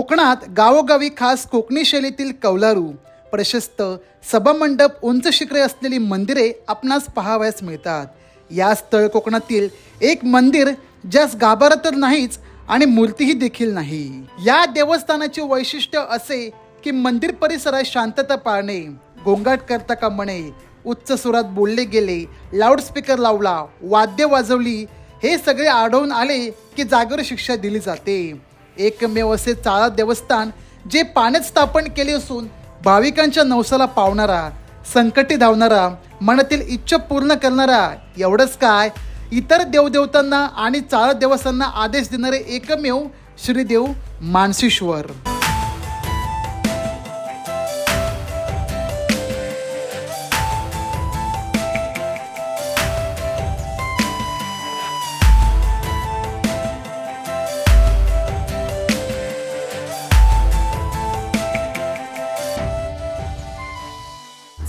कोकणात गावोगावी खास कोकणी शैलीतील कौलारू प्रशस्त सभामंडप उंच शिखरे असलेली मंदिरे आपणास पहावयास मिळतात. या स्थळ कोकणातील एक मंदिर ज्यास गाभारा तर नाहीच आणि मूर्तीही देखील नाही. या देवस्थानाचे वैशिष्ट्य असे की मंदिर परिसरात शांतता पाळणे गोंगाट करता का म्हणे उच्च सुरात बोलले गेले लाऊडस्पीकर लावला वाद्य वाजवली हे सगळे आढळून आले की जागेवर शिक्षा दिली जाते. एकमेव असे चाळा देवस्थान जे पाण्यात स्थापन केले असून भाविकांच्या नवसाला पावणारा संकटी धावणारा मनातील इच्छा पूर्ण करणारा एवढंच काय? इतर देवदेवतांना आणि चाळत देवस्थांना आदेश देणारे एकमेव श्रीदेव मानसेश्वर.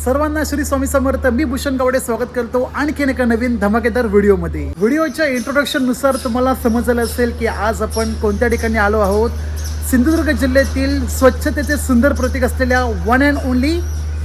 सर्वांना श्री स्वामी समर्थ. मी भूषण गावडे स्वागत करतो आणखीन एका नवीन धमाकेदार व्हिडिओमध्ये. व्हिडिओच्या इंट्रोडक्शननुसार तुम्हाला समजलं असेल की आज आपण कोणत्या ठिकाणी आलो आहोत? सिंधुदुर्ग जिल्ह्यातील स्वच्छतेचे सुंदर प्रतीक असलेल्या वन अँड ओनली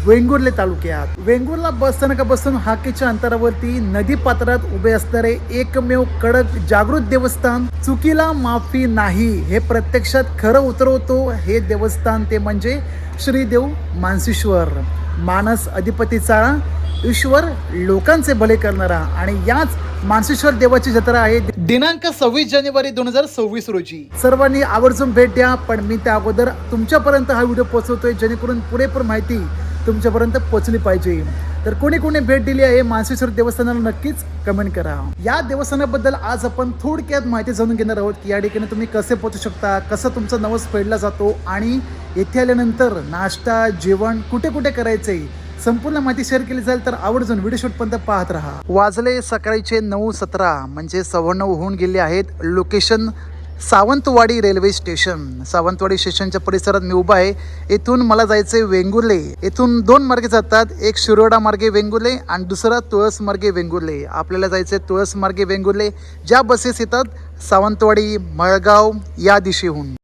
वेंगुर्ले तालुक्यात. वेंगुर्ला बस स्थानकापासून हाकेच्या अंतरावरती नदी पात्रात उभे असणारे एकमेव कडक जागृत देवस्थान चुकीला माफी नाही हे प्रत्यक्षात खरं उतरवतो हे देवस्थान ते म्हणजे श्रीदेव मानसेश्वर. मानस अधिपतीचा ईश्वर लोकांचे भले करणारा आणि याच मानसेश्वर देवाची जत्रा आहे. दिनांक सव्वीस जानेवारी दोन हजार सव्वीस रोजी. सर्वांनी आवर्जून भेट द्या पण मी त्या अगोदर तुमच्यापर्यंत हा व्हिडिओ पोहोचवतोय जेणेकरून पुरेपूर माहिती तुमच्यापर्यंत पोचली पाहिजे. तर कोणी कोणी भेट दिली आहे मानसेश्वर देवस्थानाला नक्कीच कमेंट करा. या देवस्थानाबद्दल आज आपण थोडक्यात माहिती जाणून घेणार आहोत की या ठिकाणी तुम्ही कसे पोचू शकता कसं तुमचा नवस फेडला जातो आणि येथे आल्यानंतर नाश्ता जेवण कुठे कुठे करायचे संपूर्ण माहिती शेअर केली जाईल तर आवर्जून व्हिडिओ शूटपर्यंत पाहत राहा. वाजले सकाळीचे नऊ सतरा म्हणजे सव्वा नऊ होऊन गेले आहेत. Location Sawantwadi railway station. Sawantwadi स्टेशनच्या परिसरात मी उभा आहे. येथून मला जायचं आहे वेंगुर्ले. येथून दोन मार्गे जातात. एक शिरोडा मार्गे वेंगुर्ले आणि दुसरा तुळस मार्गे वेंगुर्ले. आपल्याला जायचं आहे तुळस मार्गे वेंगुर्ले. ज्या बसेस येतात सावंतवाडी मळगाव या दिशेहून.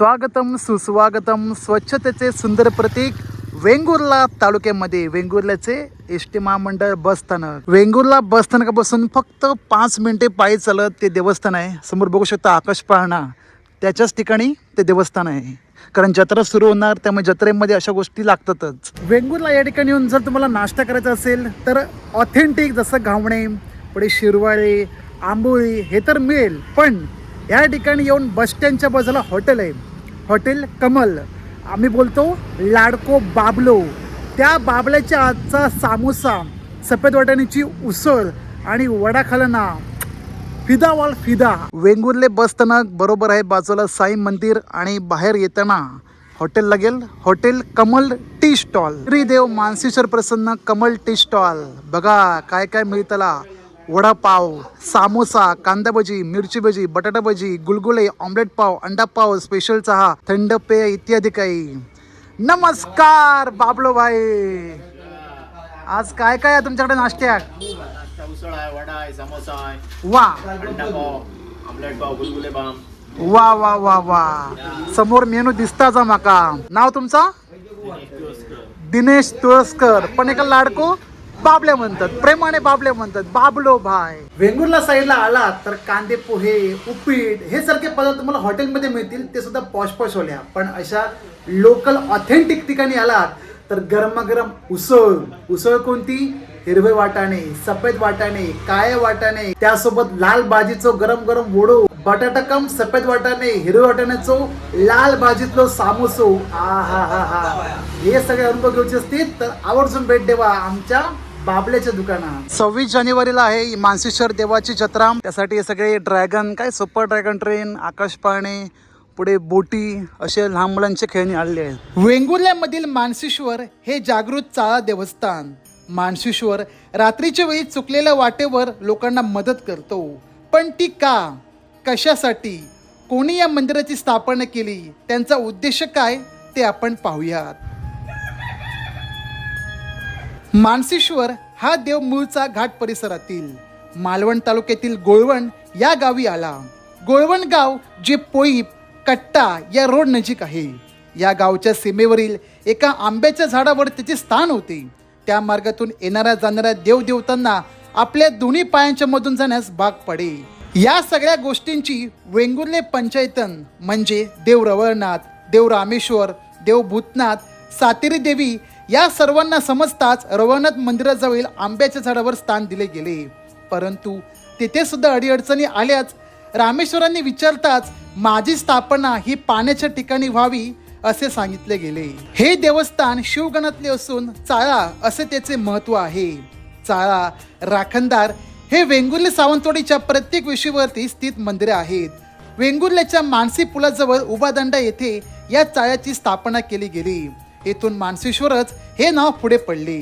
स्वागतम सुस्वागतम. स्वच्छतेचे सुंदर प्रतीक वेंगुर्ला तालुक्यामध्ये. वेंगुर्ल्याचे एस टी महामंडळ बस स्थानक. वेंगुर्ला बस स्थानकापासून फक्त पाच मिनिटे पायी चालत ते देवस्थान आहे. समोर बघू शकता आकाश पाळणा. त्याच्याच ठिकाणी ते देवस्थान आहे. कारण जत्रा सुरू होणार त्यामुळे जत्रेमध्ये अशा गोष्टी लागतातच. वेंगुर्ला या ठिकाणी येऊन जर तुम्हाला नाश्ता करायचा असेल तर ऑथेंटिक जसं घावणे पुढे शिरवाळे आंबोळी हे तर मिळेल. पण या ठिकाणी येऊन बस स्टँडच्या बाजूला हॉटेल आहे. हॉटेल कमल. आम्ही बोलतो लाडको बाबलो. त्या बाबल्याच्या आजचा सामोसा सफेद वाटाण्याची उसळ आणि वडा खालना फिदा वाल फिदा. वेंगुर्ले बस स्थानक बरोबर आहे बाजूला साई मंदिर आणि बाहेर येताना. हॉटेल लागेल hotel Kamal tea stall. Shridev Manseshwar प्रसन्न कमल टी स्टॉल. बघा काय काय मिळतला. वडापाव सामोसा कांदा भजी मिरची भजी बटाटा भजी गुलगुले ऑमलेट पाव अंडा पाव स्पेशल चहा थंड पेय इत्यादी काही. नमस्कार बाबलो भाई आज काय काय आहे तुमच्याकडे नाश्त्यात? उसळ आहे वडा आहे समोसा आहे. वा. अंडा पाव आमलेट पाव गुलगुले पाव. वा वा वा वा. समोर मेनू दिसताचा माका. नाव तुमचा? दिनेश तुळसकर. पण एका लाडको? बाबल्या म्हणतात प्रेमाने बाबल्या म्हणतात बाबलो भाई वेंगुर्ला साईडला आला तर कांदे पोहे उपीट हे सारखे पदार्थ तुम्हाला हॉटेलमध्ये मिळतील ते सुद्धा पॉश पॉश होल्या पण अशा लोकल ऑथेंटिक ठिकाणी आलात तर गरमागरम उसळ. उसळ कोणती? हिरवे वाटाणे सफेद वाटाणे काळे वाटाणे त्यासोबत लाल भाजीचं गरम गरम वडो बटाटा कम सफेद वाटाणे हिरव्या वाटाण्याचो लाल भाजीतलो सामोसो. आ हा हा हा. हे सगळे अनुभव घ्यायचे असतील तर आवर्जून भेट देवा आमच्या बाबल्याच्या दुकानात. सव्वीस जानेवारीला आहे मानसेश्वर देवाची जत्रा त्यासाठी हे सगळे ड्रॅगन काय सुपर ड्रॅगन ट्रेन आकाश पाळणे पुढे बोटी असे लहान मुलांचे खेळणी आलेले आहेत. वेंगुर्ल्यामधील मानसेश्वर हे जागृत चाळा देवस्थान. मानसेश्वर रात्रीच्या वेळी चुकलेल्या वाटेवर लोकांना मदत करतो. पण ती का? कशासाठी? कोणी या मंदिराची स्थापना केली? त्यांचा उद्देश काय? ते आपण पाहूयात. मानसेश्वर हा देव मूळचा घाट परिसरातील मालवण तालुक्यातील गोळवण या गावी आला. गोळवण गाव जे पोईप कट्टा या रोड नजीक आहे. या गावच्या सीमेवरील एका आंब्याच्या झाडावर त्याचे स्थान होते. त्या मार्गातून येणाऱ्या जाणाऱ्या देवदेवतांना आपल्या दोन्ही पायांच्या मधून जाण्यास भाग पडे. या सगळ्या गोष्टींची वेंगुर्ले पंचायतन म्हणजे देव रवळनाथ देव रामेश्वर देव भूतनाथ सातेरी देवी या सर्वांना समजताच रवळनाथ मंदिराजवळील आंब्याच्या झाडावर स्थान दिले गेले. परंतु तेथे सुद्धा अडीअडचणी आल्याच रामेश्वरांनी विचारताच माझी स्थापना ही पाण्याच्या ठिकाणी व्हावी असे सांगितले गेले. हे देवस्थान शिवगणातले असून चाळा असे त्याचे महत्त्व आहे. चाळा राखणदार हे वेंगुर्ले सावंतवाडीच्या प्रत्येक विषयीवरती स्थित मंदिरे आहेत. वेंगुर्ल्याच्या मानसी पुलाजवळ उभादंडा येथे या चाळ्याची स्थापना केली गेली. येथून मानसेश्वरच हे नाव पुढे पडले.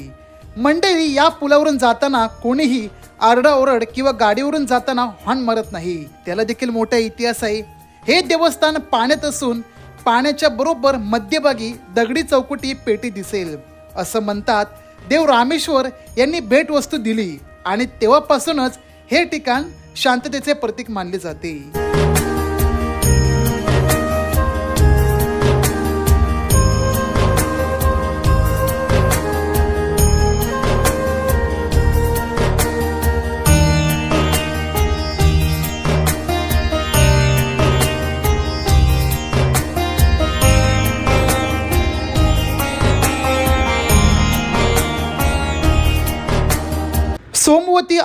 मंडळी या पुलावरून जाताना कोणीही आरडाओरड किंवा गाडीवरून जाताना हॉर्न मारत नाही. त्याला देखील मोठा इतिहास आहे. हे देवस्थान पाण्यात असून पाण्याच्या बरोबर मध्यभागी दगडी चौकटी पेटी दिसेल. असं म्हणतात देव रामेश्वर यांनी भेटवस्तू दिली आणि तेव्हापासूनच हे ठिकाण शांततेचे प्रतीक मानले जाते.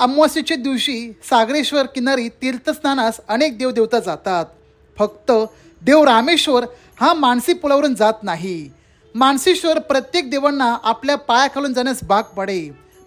अमावस्येच्या दिवशी सागरेश्वर किनारी तीर्थस्नानास अनेक देवदेवता जातात. फक्त देव रामेश्वर हा मानसी पुलावरून जात नाही. मानसीश्वर प्रत्येक देवांना आपल्या पायाखालून जाण्यास भाग पडे.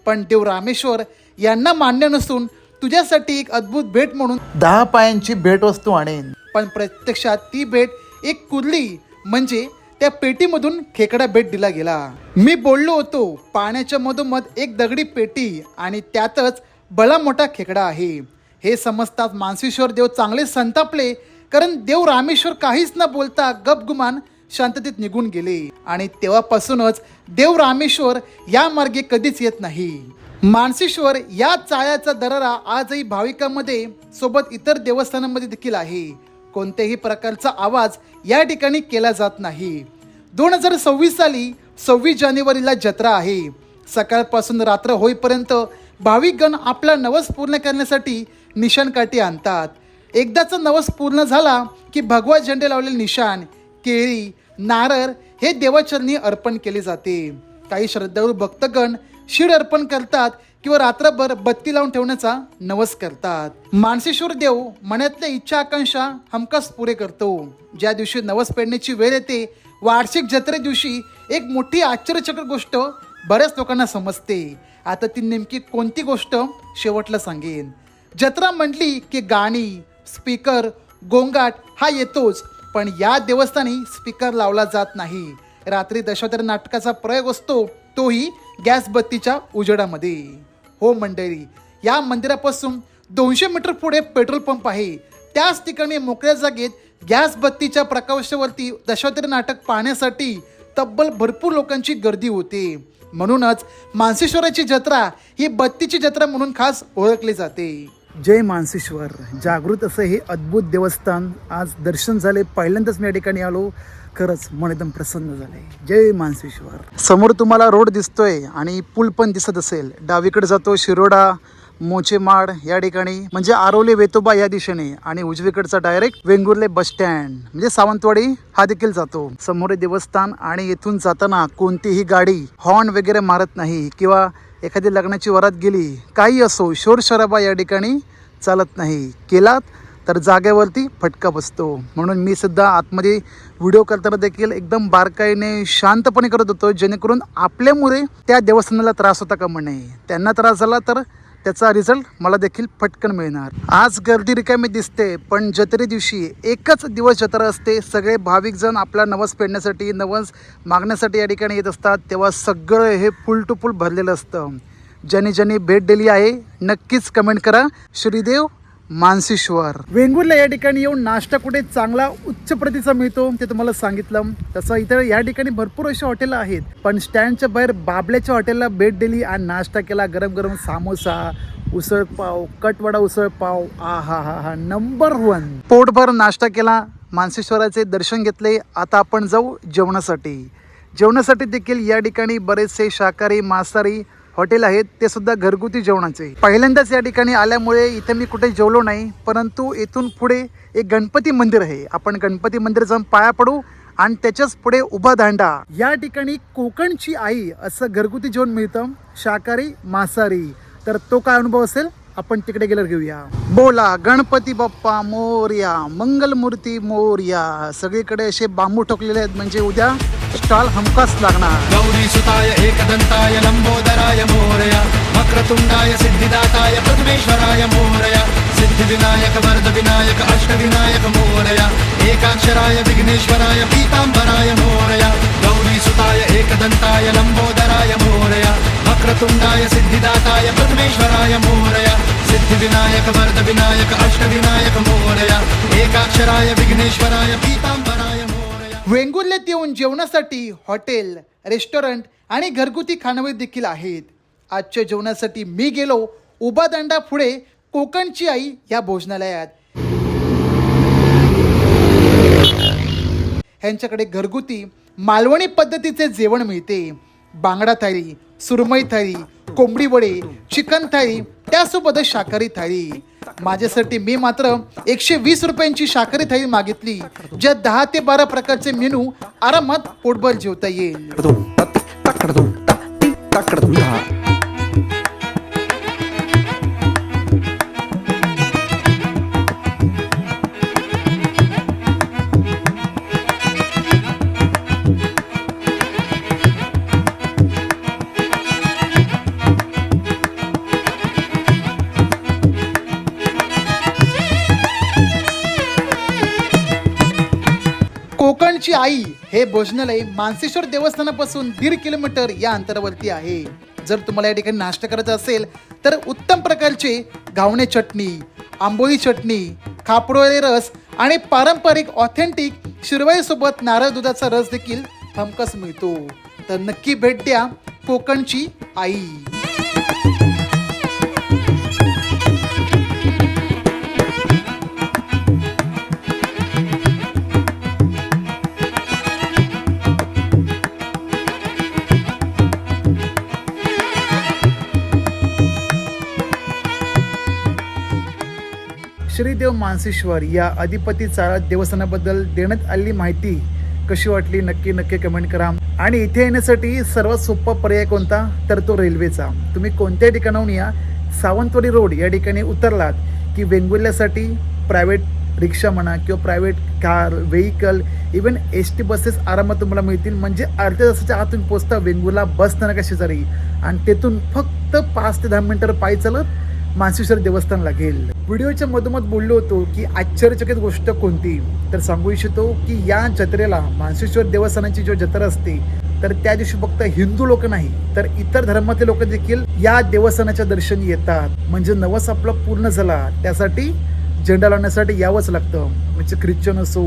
पण देव रामेश्वर यांना मान्य नसून तुझ्यासाठी एक अद्भुत भेट म्हणून दहा पायांची भेटवस्तू आणेन. पण प्रत्यक्षात ती भेट एक कुर्ली म्हणजे त्या पेटीमधून खेकडा भेट दिला गेला. मी बोललो होतो पाण्याच्या मधोमध एक दगडी पेटी आणि त्यातच बळा मोठा खेकडा आहे. हे समजताच मानसेश्वर देव चांगले संतापले कारण देव रामेश्वर काहीच न बोलता गपगुमान शांततेत निघून गेले. आणि तेव्हापासूनच देव रामेश्वर या मार्गे कधीच येत नाही. मानसेश्वर या चाळ्याचा दरारा आजही भाविकांमध्ये सोबत इतर देवस्थानांमध्ये देखील आहे. कोणत्याही प्रकारचा आवाज या ठिकाणी केला जात नाही. दोन हजार सव्वीस साली सव्वीस जानेवारीला जत्रा आहे. सकाळपासून रात्र होईपर्यंत भाविकगण आपला नवस पूर्ण करण्यासाठी निशाणकाठी आणतात. एकदाचा नवस पूर्ण झाला की भगवा झेंडे लावलेले निशाण केळी नारळ हे देवाचरणी अर्पण केले जाते. काही श्रद्धाळू भक्तगण शीड अर्पण करतात किंवा रात्रभर बत्ती लावून ठेवण्याचा नवस करतात. मानसेश्वर देव मनातल्या इच्छा आकांक्षा हमखास पुरे करतो. ज्या दिवशी नवस पेडण्याची वेळ येते वार्षिक जत्रे दिवशी एक मोठी आश्चर्यचक गोष्ट बऱ्याच लोकांना समजते. आता ती नेमकी कोणती गोष्ट शेवटला सांगेन? जत्रा म्हटली की गाणी स्पीकर गोंगाट हा येतोच. पण या देवस्थानी स्पीकर लावला जात नाही. रात्री दशावतार नाटकाचा प्रयोग असतो तोही गॅस बत्तीच्या उजेडामध्ये. हो मंडळी या मंदिरापासून दोनशे मीटर पुढे पेट्रोल पंप आहे. त्याच ठिकाणी मोकळ्या जागेत गॅस बत्तीच्या प्रकाशावरती दशावतारी नाटक पाहण्यासाठी तब्बल भरपूर लोकांची गर्दी होते. म्हणूनच मानसेश्वराची जत्रा ही बत्तीची जत्रा म्हणून खास ओळखली जाते. जय मानसेश्वर. जागृत असं हे अद्भुत देवस्थान आज दर्शन झाले. पहिल्यांदाच मी या ठिकाणी आलो. खरंच मन एकदम प्रसन्न झाले. जय मानसेश्वर. समोर तुम्हाला रोड दिसतोय आणि पूल पण दिसत असेल. डावीकडे जातो शिरोडा मोचेमाड या ठिकाणी म्हणजे आरोले वेतोबा या दिशेने आणि उजवीकडचा डायरेक्ट वेंगुर्ले बस स्टँड म्हणजे सावंतवाडी हा देखील जातो. समोर देवस्थान आणि येथून जाताना कोणतीही गाडी हॉर्न वगैरे मारत नाही किंवा एखादी लग्नाची वरात गेली काही असो शोर शराबा या ठिकाणी चालत नाही. केलात तर जागेवरती फटका बसतो. म्हणून मी सुद्धा आतमध्ये व्हिडिओ करताना देखील एकदम बारकाईने शांतपणे करत होतो जेणेकरून आपल्यामुळे त्या देवस्थानाला त्रास होता का म्हणे. त्यांना त्रास झाला तर त्याचा रिझल्ट मला देखील पटकन मिळणार. आज गर्दी रिकामी दिसते पण जत्रे दिवशी एकच दिवस जत्रा असते. सगळे भाविक जण आपला नवस पेडण्यासाठी नवस मागण्यासाठी या ठिकाणी येत असतात. तेव्हा सगळं हे फुल टू फुल भरलेलं असतं. ज्यांनी ज्यांनी भेट दिली आहे नक्कीच कमेंट करा. श्रीदेव मानसीश्वर. वेंगुर्ला या ठिकाणी येऊन नाश्ता कुठे चांगला उच्च प्रतीचा मिळतो ते तुम्हाला सांगितलं. तसं इतर या ठिकाणी भरपूर अशी हॉटेलं आहेत. पण स्टँडच्या बाहेर बाबल्याच्या हॉटेलला भेट दिली आणि नाश्ता केला. गरम गरम सामोसा उसळ पाव कटवडा उसळ पाव आ हा हा हा नंबर वन पोटभर नाश्ता केला मानसेश्वराचे दर्शन घेतले. आता आपण जाऊ जेवणासाठी. जेवणासाठी देखील या ठिकाणी बरेचसे शाकाहारी मांसाहारी हॉटेल आहेत ते सुद्धा घरगुती जेवणाचे. पहिल्यांदाच या ठिकाणी आल्यामुळे इथे मी कुठे जेवलो नाही परंतु इथून पुढे एक गणपती मंदिर आहे. आपण गणपती मंदिर जाऊन पाया पडू आणि त्याच्याच पुढे उभा दांडा या ठिकाणी कोकणची आई असं घरगुती जेवण मिळतं शाकाहारी मांसाहारी. तर तो काय अनुभव असेल? आपण तिकडे गेल्यावर घेऊया. बोला गणपती बाप्पा मोर्या मंगलमूर्ती मोर्या. सगळीकडे असे बांबू ठोकलेले आहेत म्हणजे उद्या स्टॉल हमखास लागणार. गौरीसुताय एकदंताय लंबोदराय मोरया. वक्रतुंडाय सिद्धिदाताय प्रथमेश्वराय मोरया. सिद्धिविनायक वरदविनायक अष्टविनायक मोरया. एकाक्षराय विघ्नेश्वराय पीताम्बराय मोरया. गौरीसुताय एकदन्ताय लम्बोदराय मोरया. वक्रतुण्डाय सिद्धिदाताय प्रथमेश्वराय मोहरय सिद्धिविनायक वरदविनायक अष्टविनायक मोहरय एकाक्षराय विघ्नेश्वराय पीताम्बराय मोरया। वेंगुर्ल्यात येऊन जेवणासाठी हॉटेल रेस्टॉरंट आणि घरगुती खानवे देखील आहेत. आजच्या जेवणासाठी मी गेलो उभा पुढे कोकणची आई या भोजनालयात. ह्यांच्याकडे घरगुती मालवणी पद्धतीचे जेवण मिळते. बांगडा थाळी सुरमई थाळी कोंबडी वडे चिकन थाळी त्यासोबतच शाकाहारी थाळी. माझ्यासाठी मी मात्र एकशे वीस रुपयांची शाकाहारी थाळी मागितली ज्या दहा ते बारा प्रकारचे मेनू आरामात पोटभर जेवता येईल. हे भोजनालय मानसेश्वर देवस्थानापासून दीड किलोमीटर या अंतरावरती आहे. जर तुम्हाला या ठिकाणी नाश्ता करायचा असेल तर उत्तम प्रकारचे घावणे चटणी आंबोळी चटणी खापडोळे रस आणि पारंपरिक ऑथेंटिक शिरवाईसोबत नारळ दुधाचा रस देखील हमखास मिळतो. तर नक्की भेट द्या कोकणची आई. श्रीदेव मानसेश्वर या अधिपतीचा देवस्थानाबद्दल देण्यात आलेली माहिती कशी वाटली? नक्की नक्की कमेंट करा. आणि इथे येण्यासाठी सर्वात सोपा पर्याय कोणता? तर तो रेल्वेचा. तुम्ही कोणत्या ठिकाणाहून या? सावंतवाडी रोड या ठिकाणी उतरलात की वेंगुर्ल्यासाठी प्रायव्हेट रिक्षा म्हणा किंवा private car vehicle even S T buses आरामात तुम्हाला मिळतील. म्हणजे अर्ध्या तासाच्या आत तुम्ही पोचता वेंगुर्ला बस स्थानका शेजारी. आणि तेथून फक्त पाच ते दहा मिनिटं पायी चालत मानसेश्वर देवस्थान लागेल व्हिडिओच्या मधोमध बोललो होतो की आश्चर्यचकित गोष्ट कोणती? तर सांगू इच्छितो की या जत्रेला मानसेश्वर देवस्थानाची जो जत्रा असते तर त्या दिवशी फक्त हिंदू लोक नाही तर इतर धर्मातले लोक देखील या देवस्थानाच्या दर्शनी येतात. म्हणजे नवस आपला पूर्ण झाला. त्यासाठी झेंडा लावण्यासाठी यावंच लागतं. म्हणजे ख्रिश्चन असो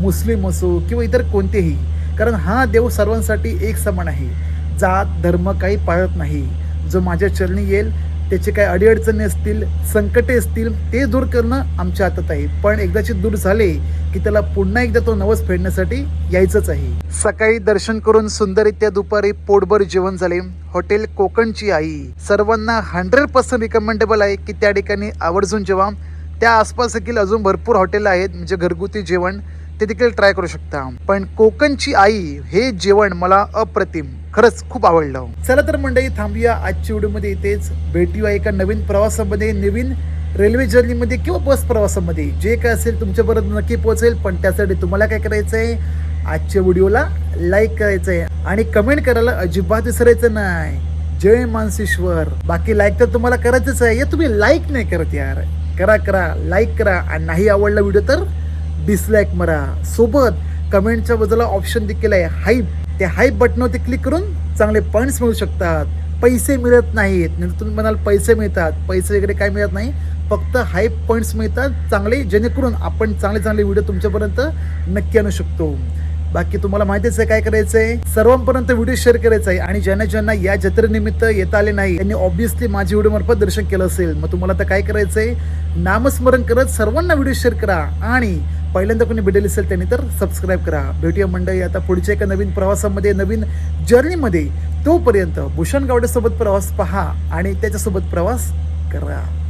मुस्लिम असो किंवा इतर कोणतेही. कारण हा देव सर्वांसाठी एक समान आहे. जात धर्म काही पाळत नाही. जो माझ्या चरणी येईल त्याचे काही अडीअडचणी असतील संकटे असतील ते दूर करणं आमच्या हातात आहे. पण एकदाचे दूर झाले की त्याला पुन्हा एकदा तो नवस फेडण्यासाठी यायचंच आहे. सकाळी दर्शन करून सुंदररित्या दुपारी पोटभर जेवण झाले. हॉटेल कोकणची आई. सर्वांना हंड्रेड पर्सेंट रिकमेंडेबल आहे की त्या ठिकाणी आवर्जून जेवा. त्या आसपास देखील अजून भरपूर हॉटेल आहेत म्हणजे घरगुती जेवण. ते देखील ट्राय करू शकता. पण कोकणची आई हे जेवण मला अप्रतिम. खरंच खूप आवडलं. चला तर मंडळी थांबूया आजच्या व्हिडिओमध्ये इथेच. भेटूया एका नवीन प्रवासामध्ये नवीन रेल्वे जर्नीमध्ये किंवा बस प्रवासामध्ये. जे काय असेल तुमच्यापर्यंत नक्की पोहोचेल पण त्यासाठी तुम्हाला काय करायचं आहे आजच्या व्हिडिओला लाईक करायचं आहे आणि कमेंट करायला अजिबात विसरायचं नाही. जय मानसेश्वर. बाकी लाईक तर तुम्हाला करायचंच आहे. हे तुम्ही लाईक नाही करत यार. करा करा लाईक करा. आणि नाही आवडला व्हिडिओ तर डिसलाईक मारा. सोबत कमेंटच्या बाजूला ऑप्शन देखील आहे. हाईप त्या हाईप बटनवरती क्लिक करून चांगले पॉईंट्स मिळू शकतात. पैसे मिळत नाहीत. नंतर तुम्ही म्हणाल पैसे मिळतात. पैसे वगैरे काय मिळत नाही. फक्त हाईप पॉईंट्स मिळतात. चांगले जेणेकरून आपण चांगले चांगले व्हिडिओ तुमच्यापर्यंत नक्की आणू शकतो. बाकी तुम्हाला माहितीच आहे काय करायचं आहे सर्वांपर्यंत व्हिडिओ शेअर करायचा आहे आणि ज्यांना ज्यांना या जत्रेनिमित्त येता आले नाही त्यांनी ऑब्विसली माझी व्हिडिओ मार्फत दर्शन केलं असेल. मग तुम्हाला आता काय करायचं आहे नामस्मरण करत सर्वांना व्हिडिओ शेअर करा आणि पहिल्यांदा कोणी भेटेल असेल त्यांनी तर सबस्क्राईब करा. भेटूया मंडळी आता पुढच्या एका नवीन प्रवासामध्ये नवीन जर्नीमध्ये तोपर्यंत भूषण गावडेसोबत प्रवास पहा आणि त्याच्यासोबत प्रवास करा.